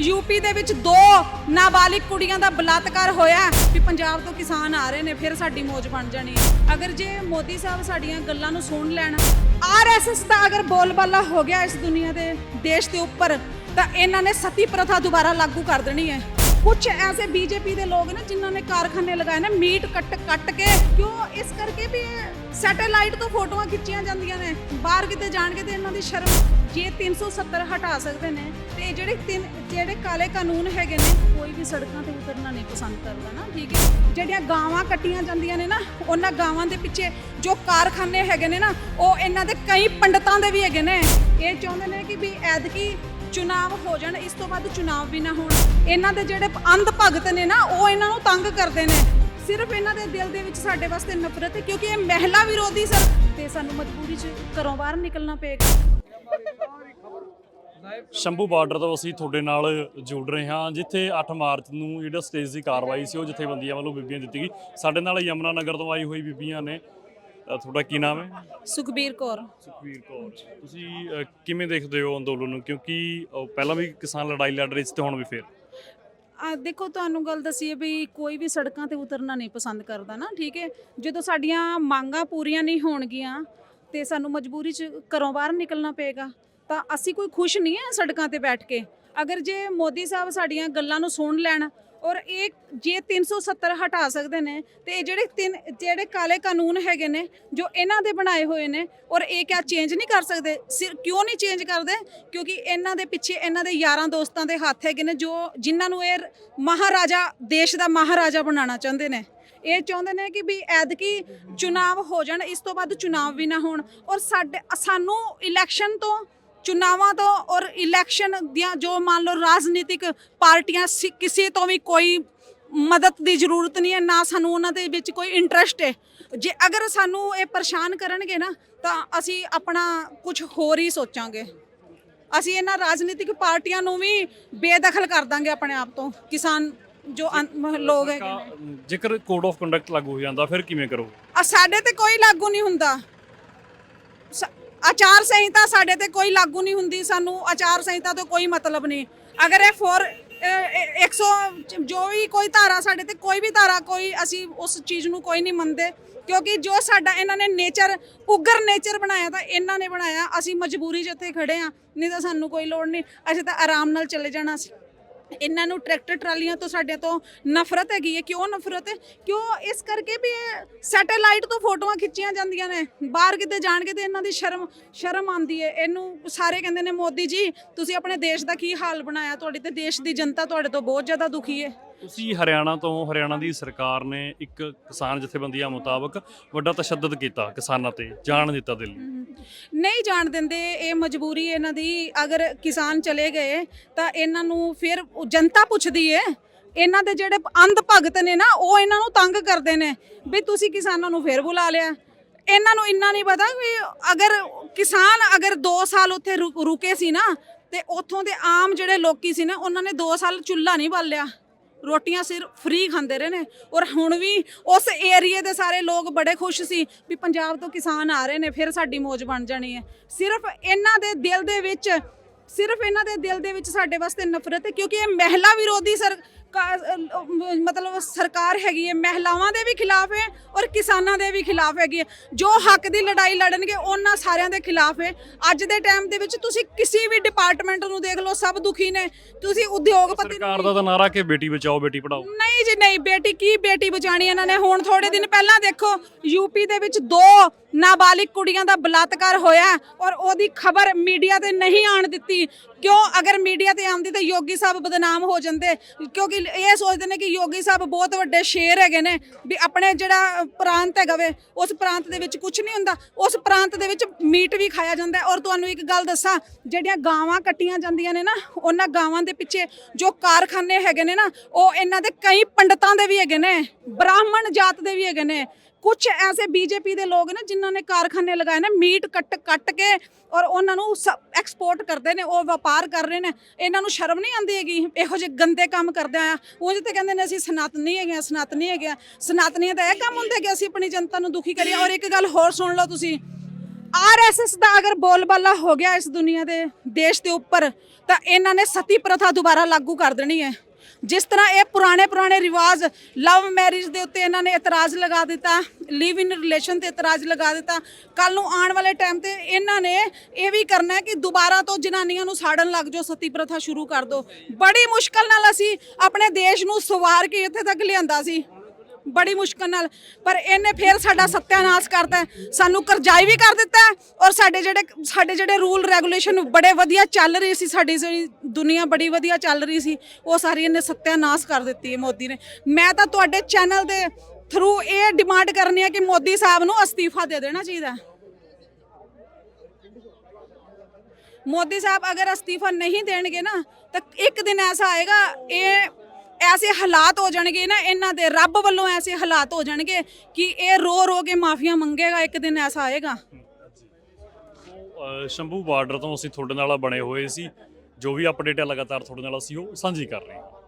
UP ਦੇ ਵਿੱਚ ਦੋ ਨਾਬਾਲਿਗ ਕੁੜੀਆਂ ਦਾ ਬਲਾਤਕਾਰ ਹੋਇਆ ਵੀ ਪੰਜਾਬ ਤੋਂ ਕਿਸਾਨ ਆ ਰਹੇ ਨੇ, ਫਿਰ ਸਾਡੀ ਮੌਜ ਬਣ ਜਾਣੀ ਹੈ। ਅਗਰ ਜੇ ਮੋਦੀ ਸਾਹਿਬ ਸਾਡੀਆਂ ਗੱਲਾਂ ਨੂੰ ਸੁਣ ਲੈਣ ਆਰਐਸਐਸ ਦਾ ਅਗਰ ਬੋਲਬਾਲਾ ਹੋ ਗਿਆ ਇਸ ਦੁਨੀਆ ਦੇ ਦੇਸ਼ ਦੇ ਉੱਪਰ, ਤਾਂ ਇਹਨਾਂ ਨੇ ਸਤੀ ਪ੍ਰਥਾ ਦੁਬਾਰਾ ਲਾਗੂ ਕਰ ਦੇਣੀ ਹੈ। ਕੁਝ ਐਸੇ ਬੀਜੇਪੀ ਦੇ ਲੋਕ ਨੇ ਜਿਨ੍ਹਾਂ ਨੇ ਕਾਰਖਾਨੇ ਲਗਾਏ ਨੇ, ਮੀਟ ਕੱਟ ਕੱਟ ਕੇ। ਕਿਉਂ? ਇਸ ਕਰਕੇ ਵੀ ਸੈਟੇਲਾਈਟ ਤੋਂ ਫੋਟੋਆਂ ਖਿੱਚੀਆਂ ਜਾਂਦੀਆਂ ਨੇ। ਬਾਹਰ ਕਿਤੇ ਜਾਣਗੇ ਤੇ ਇਹਨਾਂ ਦੀ ਸ਼ਰਮ ਜੇ 370 ਹਟਾ ਸਕਦੇ ਨੇ। ਤੇ ਇਹ ਜਿਹੜੇ ਤਿੰਨ ਜਿਹੜੇ ਕਾਲੇ ਕਾਨੂੰਨ ਹੈਗੇ ਨੇ, ਕੋਈ ਵੀ ਸੜਕਾਂ ਤੇ ਉਤਰਨਾ ਨਹੀਂ ਪਸੰਦ ਕਰਦਾ ਨਾ, ਠੀਕ ਹੈ? ਜਿਹੜੀਆਂ ਗਾਵਾਂ ਕੱਟੀਆਂ ਜਾਂਦੀਆਂ ਨੇ ਨਾ, ਉਹਨਾਂ ਗਾਵਾਂ ਦੇ ਪਿੱਛੇ ਜੋ ਕਾਰਖਾਨੇ ਹੈਗੇ ਨੇ ਨਾ, ਉਹ ਇਹਨਾਂ ਦੇ ਕਈ ਪੰਡਤਾਂ ਦੇ ਵੀ ਹੈਗੇ ਨੇ। ਇਹ ਚਾਹੁੰਦੇ ਨੇ ਕਿ ਵੀ ਐਦਕੀ ਚੁਣਾਵ ਹੋ ਜਾਣ, ਇਸ ਤੋਂ ਬਾਅਦ ਚੁਣਾਵ ਵੀ ਨਾ ਹੋਣ। ਇਹਨਾਂ ਦੇ ਜਿਹੜੇ ਅੰਧ ਭਗਤ ਨੇ ਨਾ, ਉਹ ਇਹਨਾਂ ਨੂੰ ਤੰਗ ਕਰਦੇ ਨੇ। ਸਿਰਫ ਇਹਨਾਂ ਦੇ ਦਿਲ ਦੇ ਵਿੱਚ ਸਾਡੇ ਵਾਸਤੇ ਨਫ਼ਰਤ ਹੈ, ਕਿਉਂਕਿ ਇਹ ਮਹਿਲਾ ਵਿਰੋਧੀ ਸਰ ਤੇ ਸਾਨੂੰ ਮਜਬੂਰੀ 'ਚ ਘਰੋਂ ਬਾਹਰ ਨਿਕਲਣਾ ਪਏਗਾ। ਸ਼ੰਭੂ ਬਾਰਡਰ ਤੋਂ ਅਸੀਂ ਤੁਹਾਡੇ ਨਾਲ ਜੁੜ ਰਹੇ ਹਾਂ, ਜਿੱਥੇ 8 ਮਾਰਚ ਨੂੰ ਜਿਹੜਾ ਸਟੇਜ ਦੀ ਕਾਰਵਾਈ ਸੀ, ਉਹ ਜਥੇਬੰਦੀਆਂ ਵੱਲੋਂ ਬੀਬੀਆਂ ਦਿੱਤੀ ਗਈ। ਸਾਡੇ ਨਾਲ ਯਮਨਾ ਨਗਰ ਤੋਂ ਆਈ ਹੋਈ ਬੀਬੀਆਂ ਨੇ। ਅ, ਤੁਹਾਡਾ ਕੀ ਨਾਮ ਹੈ? ਸੁਖਬੀਰ ਕੌਰ। ਸੁਖਵੀਰ ਕੌਰ। ਤੁਸੀਂ ਅ, ਕਿਵੇਂ ਦੇਖਦੇ ਹੋ ਅੰਦੋਲਨ ਨੂੰ? ਕਿਉਂਕਿ ਅ, ਪਹਿਲਾਂ ਵੀ ਕਿਸਾਨ ਲੜਾਈ ਲੜ ਰਹੇ ਸੀ ਤੇ ਹੁਣ ਵੀ ਫੇਰ। ਆ ਦੇਖੋ ਤੁਹਾਨੂੰ ਗੱਲ ਦੱਸੀਏ ਵੀ ਕੋਈ ਵੀ ਸੜਕਾਂ ਤੇ ਉਤਰਨਾ ਨਹੀਂ ਪਸੰਦ ਕਰਦਾ ਨਾ ਠੀਕ ਹੈ? ਜਦੋਂ ਸਾਡੀਆਂ ਮੰਗਾਂ ਪੂਰੀਆਂ ਨਹੀਂ ਹੋਣਗੀਆਂ ਤੇ ਸਾਨੂੰ ਮਜਬੂਰੀ 'ਚ ਘਰੋਂ ਬਾਹਰ ਨਿਕਲਣਾ ਪਏਗਾ ਤਾਂ ਅਸੀਂ ਕੋਈ ਖੁਸ਼ ਨਹੀਂ ਹੈ ਸੜਕਾਂ ਤੇ ਬੈਠ ਕੇ। ਅਗਰ ਜੇ ਮੋਦੀ ਸਾਹਿਬ ਸਾਡੀਆਂ ਗੱਲਾਂ ਨੂੰ ਸੁਣ ਲੈਣ ਔਰ ਇਹ ਜੇ 370 ਹਟਾ ਸਕਦੇ ਨੇ, ਤੇ ਇਹ ਜਿਹੜੇ ਤਿੰਨ, ਜਿਹੜੇ ਕਾਲੇ ਕਾਨੂੰਨ ਹੈਗੇ ਨੇ, ਜੋ ਇਹਨਾਂ ਦੇ ਬਣਾਏ ਹੋਏ ਨੇ, ਔਰ ਇਹ ਕਿਆ ਚੇਂਜ ਨਹੀਂ ਕਰ ਸਕਦੇ? ਸਿਰ ਕਿਉਂ ਨਹੀਂ ਚੇਂਜ ਕਰਦੇ? ਕਿਉਂਕਿ ਇਹਨਾਂ ਦੇ ਪਿੱਛੇ ਇਹਨਾਂ ਦੇ ਯਾਰਾਂ ਦੋਸਤਾਂ ਦੇ ਹੱਥ ਹੈਗੇ ਨੇ, ਜੋ ਜਿਨ੍ਹਾਂ ਨੂੰ ਇਹ ਮਹਾਰਾਜਾ, ਦੇਸ਼ ਦਾ ਮਹਾਰਾਜਾ ਬਣਾਉਣਾ ਚਾਹੁੰਦੇ ਨੇ। ਇਹ ਚਾਹੁੰਦੇ ਨੇ ਕਿ ਵੀ ਐਤਕੀ ਚੁਣਾਵ ਹੋ ਜਾਣ, ਇਸ ਤੋਂ ਬਾਅਦ ਚੁਣਾਵ ਵੀ ਨਾ ਹੋਣ। ਔਰ ਸਾਡੇ ਸਾਨੂੰ ਇਲੈਕਸ਼ਨ ਤੋਂ ਚੁਣਾਵਾਂ ਤੋਂ ਔਰ ਇਲੈਕਸ਼ਨ ਦੀਆਂ ਜੋ ਮੰਨ ਲਓ ਰਾਜਨੀਤਿਕ ਪਾਰਟੀਆਂ ਕਿਸੇ ਤੋਂ ਵੀ ਕੋਈ ਮਦਦ ਦੀ ਜ਼ਰੂਰਤ ਨਹੀਂ ਹੈ ਨਾ ਸਾਨੂੰ ਉਹਨਾਂ ਦੇ ਵਿੱਚ ਕੋਈ ਇੰਟਰਸਟ ਹੈ। ਜੇ ਅਗਰ ਸਾਨੂੰ ਇਹ ਪਰੇਸ਼ਾਨ ਕਰਨਗੇ ਨਾ ਤਾਂ ਅਸੀਂ ਆਪਣਾ ਕੁਝ ਹੋਰ ਹੀ ਸੋਚਾਂਗੇ। ਅਸੀਂ ਇਹਨਾਂ ਰਾਜਨੀਤਿਕ ਪਾਰਟੀਆਂ ਨੂੰ ਵੀ ਬੇਦਖਲ ਕਰ ਦਾਂਗੇ ਆਪਣੇ ਆਪ ਤੋਂ। ਕਿਸਾਨ ਜੋ ਲੋਕ ਹੈਗੇ ਕਾ- ਜੇਕਰ ਕੋਡ ਆਫ ਕੰਡਕਟ ਲਾਗੂ ਹੋ ਜਾਂਦਾ ਫਿਰ ਕਿਵੇਂ ਕਰੋਗੇ? ਆ ਸਾਡੇ ਤੇ ਕੋਈ ਲਾਗੂ ਨਹੀਂ ਹੁੰਦਾ। ਆਚਾਰ ਸੰਹਿਤਾ ਸਾਡੇ ਤੇ ਕੋਈ ਲਾਗੂ ਨਹੀਂ ਹੁੰਦੀ ਸਾਨੂੰ, ਆਚਾਰ ਸੰਹਿਤਾ ਤੋਂ ਕੋਈ ਮਤਲਬ ਨਹੀਂ। ਅਗਰ ਇਹ ਫੋਰ 100 ਜੋ ਵੀ ਕੋਈ ਧਾਰਾ ਸਾਡੇ ਤੇ ਕੋਈ ਵੀ ਧਾਰਾ, ਕੋਈ ਅਸੀਂ ਉਸ ਚੀਜ਼ ਨੂੰ ਕੋਈ ਨਹੀਂ ਮੰਨਦੇ, ਕਿਉਂਕਿ ਜੋ ਸਾਡਾ, ਇਹਨਾਂ ਨੇ ਨੇਚਰ ਉਗਰ ਨੇਚਰ ਬਣਾਇਆ ਤਾਂ ਇਹਨਾਂ ਨੇ ਬਣਾਇਆ, ਅਸੀਂ ਮਜਬੂਰੀ 'ਚ ਇੱਥੇ ਖੜੇ ਆ ਨਹੀਂ ਤਾਂ ਸਾਨੂੰ ਕੋਈ ਲੋੜ ਨਹੀਂ, ਅਸੀਂ ਤਾਂ ਆਰਾਮ ਨਾਲ ਚਲੇ ਜਾਣਾ ਸੀ। ਇਹਨਾਂ ਨੂੰ ਟਰੈਕਟਰ ਟਰਾਲੀਆਂ ਤੋਂ ਸਾਡੇ ਤੋਂ ਨਫ਼ਰਤ ਹੈਗੀ ਹੈ। ਕਿਉਂ ਨਫ਼ਰਤ? ਹੈ ਕਿਉਂ ਇਸ ਕਰਕੇ ਵੀ ਸੈਟੇਲਾਈਟ ਤੋਂ ਫੋਟੋਆਂ ਖਿੱਚੀਆਂ ਜਾਂਦੀਆਂ ਨੇ। ਬਾਹਰ ਕਿਤੇ ਜਾਣ ਕੇ ਤੇ ਇਹਨਾਂ ਦੀ ਸ਼ਰਮ ਸ਼ਰਮ ਆਉਂਦੀ ਹੈ। ਇਹਨੂੰ ਸਾਰੇ ਕਹਿੰਦੇ ਨੇ, ਮੋਦੀ ਜੀ, ਤੁਸੀਂ ਆਪਣੇ ਦੇਸ਼ ਦਾ ਕੀ ਹਾਲ ਬਣਾਇਆ? ਤੁਹਾਡੀ ਤੇ ਦੇਸ਼ ਦੀ ਜਨਤਾ ਤੁਹਾਡੇ ਤੋਂ ਬਹੁਤ ਜ਼ਿਆਦਾ ਦੁਖੀ ਹੈ। ਤੁਸੀਂ ਹਰਿਆਣਾ ਤੋਂ, ਹਰਿਆਣਾ ਦੀ ਸਰਕਾਰ ਨੇ ਇੱਕ ਕਿਸਾਨ ਜਥੇਬੰਦੀਆਂ ਮੁਤਾਬਕ ਵੱਡਾ ਤਸ਼ੱਦਦ ਕੀਤਾ ਕਿਸਾਨਾਂ ਤੇ, ਜਾਣ ਦਿੱਤਾ ਦਿੱਲੀ। ਨਹੀਂ ਜਾਣ ਦਿੰਦੇ, ਇਹ ਮਜਬੂਰੀ ਇਹਨਾਂ ਦੀ, ਅਗਰ ਕਿਸਾਨ ਚਲੇ ਗਏ, ਤਾਂ ਇਹਨਾਂ ਨੂੰ ਫਿਰ ਜਨਤਾ ਪੁੱਛਦੀ ਹੈ ਇਹਨਾਂ ਦੇ ਜਿਹੜੇ ਅੰਧ ਭਗਤ ਨੇ ਨਾ, ਉਹ ਇਹਨਾਂ ਨੂੰ ਤੰਗ ਕਰਦੇ ਨੇ, ਵੀ ਤੁਸੀਂ ਕਿਸਾਨਾਂ ਨੂੰ ਫਿਰ ਬੁਲਾ ਲਿਆ। ਇਹਨਾਂ ਨੂੰ ਇੰਨਾ ਨਹੀਂ ਪਤਾ ਵੀ ਅਗਰ ਕਿਸਾਨ ਅਗਰ 2 ਸਾਲ ਉੱਥੇ ਰੁਕੇ ਸੀ ਨਾ, ਤੇ ਉੱਥੋਂ ਦੇ ਆਮ ਜਿਹੜੇ ਲੋਕੀ ਸੀ ਨਾ, ਉਹਨਾਂ ਨੇ 2 ਸਾਲ ਚੁੱਲ੍ਹਾ ਨਹੀਂ ਬਾਲਿਆ। ਰੋਟੀਆਂ ਸਿਰ ਫ੍ਰੀ ਖਾਂਦੇ ਰਹੇ ਨੇ। ਔਰ ਹੁਣ ਵੀ ਉਸ ਏਰੀਏ ਦੇ ਸਾਰੇ ਲੋਕ ਬੜੇ ਖੁਸ਼ ਸੀ ਵੀ ਪੰਜਾਬ ਤੋਂ ਕਿਸਾਨ ਆ ਰਹੇ ਨੇ, ਫਿਰ ਸਾਡੀ ਮੌਜ ਬਣ ਜਾਣੀ ਹੈ। ਸਿਰਫ ਇਹਨਾਂ ਦੇ ਦਿਲ ਦੇ ਵਿੱਚ, ਸਿਰਫ ਇਹਨਾਂ ਦੇ ਦਿਲ ਦੇ ਵਿੱਚ ਸਾਡੇ ਵਾਸਤੇ ਨਫ਼ਰਤ ਹੈ, ਕਿਉਂਕਿ ਇਹ ਮਹਿਲਾ ਵਿਰੋਧੀ ਸਰ ਮਤਲਬ ਸਰਕਾਰ ਹੈਗੀ ਹੈ ਮਹਿਲਾਵਾਂ ਦੇ ਵੀ ਖਿਲਾਫ ਹੈ ਔਰ ਕਿਸਾਨਾਂ ਦੇ ਵੀ ਖਿਲਾਫ ਹੈਗੀ ਹੈ। ਜੋ ਹੱਕ ਦੀ ਲੜਾਈ ਲੜਨਗੇ ਉਹਨਾਂ ਸਾਰਿਆਂ ਦੇ ਖਿਲਾਫ ਹੈ। ਅੱਜ ਦੇ ਟਾਈਮ ਦੇ ਵਿੱਚ ਤੁਸੀਂ ਕਿਸੇ ਵੀ ਡਿਪਾਰਟਮੈਂਟ ਨੂੰ ਦੇਖ ਲਓ ਸਭ ਦੁਖੀ ਨੇ। ਤੁਸੀਂ ਉਦਯੋਗਪਤੀ ਸਰਕਾਰ ਦਾ ਤਾਂ ਨਾਰਾ ਕਿ ਬੇਟੀ ਬਚਾਓ ਬੇਟੀ ਪੜਾਓ ਨਹੀਂ ਜੀ ਨਹੀਂ ਬੇਟੀ ਕੀ ਬੇਟੀ ਬਚਾਣੀ ਇਹਨਾਂ ਨੇ? ਹੁਣ ਥੋੜੇ ਦਿਨ ਪਹਿਲਾਂ ਦੇਖੋ ਯੂਪੀ ਦੇ ਵਿੱਚ ਦੋ ਨਾਬਾਲਿਗ ਕੁੜੀਆਂ ਦਾ ਬਲਾਤਕਾਰ ਹੋਇਆ ਔਰ ਉਹਦੀ ਖਬਰ ਮੀਡੀਆ ਤੇ ਨਹੀਂ ਆਣ ਦਿੱਤੀ। ਕਿਉਂ? ਅਗਰ ਮੀਡੀਆ ਤੇ ਆਉਂਦੀ ਤਾਂ ਯੋਗੀ ਸਾਹਿਬ ਬਦਨਾਮ ਹੋ ਜਾਂਦੇ। ਕਿਉਂਕਿ ਇਹ ਸੋਚਦੇ ਨੇ ਕਿ ਯੋਗੀ ਸਾਹਿਬ ਬਹੁਤ ਵੱਡੇ ਸ਼ੇਰ ਹੈਗੇ ਨੇ ਵੀ ਆਪਣੇ ਜਿਹੜਾ ਪ੍ਰਾਂਤ ਹੈਗਾ ਵੇ, ਉਸ ਪ੍ਰਾਂਤ ਦੇ ਵਿੱਚ ਕੁਝ ਨਹੀਂ ਹੁੰਦਾ। ਉਸ ਪ੍ਰਾਂਤ ਦੇ ਵਿੱਚ ਮੀਟ ਵੀ ਖਾਇਆ ਜਾਂਦਾ ਔਰ ਤੁਹਾਨੂੰ ਇੱਕ ਗੱਲ ਦੱਸਾਂ, ਜਿਹੜੀਆਂ ਗਾਵਾਂ ਕੱਟੀਆਂ ਜਾਂਦੀਆਂ ਨੇ ਨਾ, ਉਹਨਾਂ ਗਾਵਾਂ ਦੇ ਪਿੱਛੇ ਜੋ ਕਾਰਖਾਨੇ ਹੈਗੇ ਨੇ ਨਾ, ਉਹ ਇਹਨਾਂ ਦੇ ਕਈ ਪੰਡਤਾਂ ਦੇ ਵੀ ਹੈਗੇ ਨੇ, ਬ੍ਰਾਹਮਣ ਜਾਤ ਦੇ ਵੀ ਹੈਗੇ ਨੇ। ਕੁਝ ਐਸੇ ਬੀਜੇਪੀ ਦੇ ਲੋਕ ਨੇ ਜਿਨ੍ਹਾਂ ਨੇ ਕਾਰਖਾਨੇ ਲਗਾਏ ਨੇ, ਮੀਟ ਕੱਟ ਕੱਟ ਕੇ ਔਰ ਉਹਨਾਂ ਨੂੰ ਐਕਸਪੋਰਟ ਕਰਦੇ ਨੇ, ਉਹ ਵਪਾਰ ਕਰ ਰਹੇ ਨੇ। ਇਹਨਾਂ ਨੂੰ ਸ਼ਰਮ ਨਹੀਂ ਆਉਂਦੀ ਹੈਗੀ, ਇਹੋ ਜਿਹੇ ਗੰਦੇ ਕੰਮ ਕਰਦੇ ਆ। ਉਹ ਜਿੱਤੇ ਕਹਿੰਦੇ ਨੇ, ਅਸੀਂ ਸਨਾਤਨੀ ਹੈਗੇ ਆ, ਸਨਾਤਨੀ ਹੈਗੇ ਆ। ਸਨਾਤਨੀਆਂ ਦਾ ਇਹ ਕੰਮ ਹੁੰਦਾ ਕਿ ਅਸੀਂ ਆਪਣੀ ਜਨਤਾ ਨੂੰ ਦੁਖੀ ਕਰੀਏ। ਔਰ ਇੱਕ ਗੱਲ ਹੋਰ ਸੁਣ ਲਓ ਤੁਸੀਂ। ਆਰਐਸਐਸ ਦਾ ਅਗਰ ਬੋਲਬਾਲਾ ਹੋ ਗਿਆ ਇਸ ਦੁਨੀਆ ਦੇ ਦੇਸ਼ ਦੇ ਉੱਪਰ, ਤਾਂ ਇਹਨਾਂ ਨੇ ਸਤੀ ਪ੍ਰਥਾ ਦੁਬਾਰਾ ਲਾਗੂ ਕਰ ਦੇਣੀ ਹੈ। ਜਿਸ ਤਰ੍ਹਾਂ ਇਹ ਪੁਰਾਣੇ ਪੁਰਾਣੇ ਰਿਵਾਜ ਲਵ ਮੈਰਿਜ ਦੇ ਉੱਤੇ ਇਹਨਾਂ ਨੇ ਇਤਰਾਜ਼ ਲਗਾ ਦਿੱਤਾ, ਲਿਵ ਇਨ ਰਿਲੇਸ਼ਨ ਤੇ ਇਤਰਾਜ਼ ਲਗਾ ਦਿੱਤਾ ਕੱਲ ਨੂੰ ਆਉਣ ਵਾਲੇ ਟਾਈਮ ਤੇ ਇਹਨਾਂ ਨੇ ਇਹ ਵੀ ਕਰਨਾ ਹੈ ਕਿ ਦੁਬਾਰਾ ਤੋਂ ਜਨਾਨੀਆਂ ਨੂੰ ਸਾੜਨ ਲੱਗ ਜਾਓ, ਸਤੀ ਪ੍ਰਥਾ ਸ਼ੁਰੂ ਕਰ ਦਿਓ। ਬੜੀ ਮੁਸ਼ਕਲ ਨਾਲ ਅਸੀਂ ਆਪਣੇ ਦੇਸ਼ ਨੂੰ ਸਵਾਰ ਕੇ ਇੱਥੇ ਤੱਕ ਲਿਆਂਦਾ ਸੀ। ਬੜੀ ਮੁਸ਼ਕਲ ਨਾਲ, ਪਰ ਇਹਨੇ ਫੇਰ ਸਾਡਾ ਸੱਤਿਆਨਾਸ਼ ਕਰਤਾ ਸਾਨੂੰ ਕਰਜ਼ਾਈ ਵੀ ਕਰ ਦਿੱਤਾ ਔਰ ਸਾਡੇ ਜਿਹੜੇ ਸਾਡੇ ਜਿਹੜੇ ਰੂਲ ਰੈਗੂਲੇਸ਼ਨ ਬੜੇ ਵਧੀਆ ਚੱਲ ਰਹੀ ਸੀ, ਸਾਡੀ ਜਿਹੜੀ ਦੁਨੀਆ ਬੜੀ ਵਧੀਆ ਚੱਲ ਰਹੀ ਸੀ, ਉਹ ਸਾਰੀ ਇਹਨੇ ਸੱਤਿਆਨਾਸ਼ ਕਰ ਦਿੱਤੀ ਹੈ ਮੋਦੀ ਨੇ। ਮੈਂ ਤਾਂ ਤੁਹਾਡੇ ਚੈਨਲ ਦੇ ਥਰੂ ਇਹ ਡਿਮਾਂਡ ਕਰਨੀ ਹੈ ਕਿ ਮੋਦੀ ਸਾਹਿਬ ਨੂੰ ਅਸਤੀਫਾ ਦੇ ਦੇਣਾ ਚਾਹੀਦਾ ਮੋਦੀ ਸਾਹਿਬ ਅਗਰ ਅਸਤੀਫਾ ਨਹੀਂ ਦੇਣਗੇ ਨਾ, ਤਾਂ ਇੱਕ ਦਿਨ ਐਸਾ ਆਏਗਾ, ਇਹ ਐਸੇ ਹਾਲਾਤ ਹੋ ਜਾਣਗੇ ਨਾ, ਇਹਨਾਂ ਦੇ ਰੱਬ ਵੱਲੋਂ ਐਸੇ ਹਾਲਾਤ ਹੋ ਜਾਣਗੇ ਕਿ ਇਹ ਰੋ ਰੋ ਕੇ ਮਾਫੀਆਂ ਮੰਗੇਗਾ, ਇੱਕ ਦਿਨ ਐਸਾ ਆਏਗਾ। ਸ਼ੰਭੂ ਬਾਰਡਰ ਤੋਂ ਅਸੀਂ ਤੁਹਾਡੇ ਨਾਲ ਬਣੇ ਹੋਏ ਸੀ। ਜੋ ਵੀ ਅਪਡੇਟ ਹੈ ਲਗਾਤਾਰ ਤੁਹਾਡੇ ਨਾਲ ਅਸੀਂ ਉਹ ਸਾਂਝੀ ਕਰ ਰਹੇ ਹਾਂ।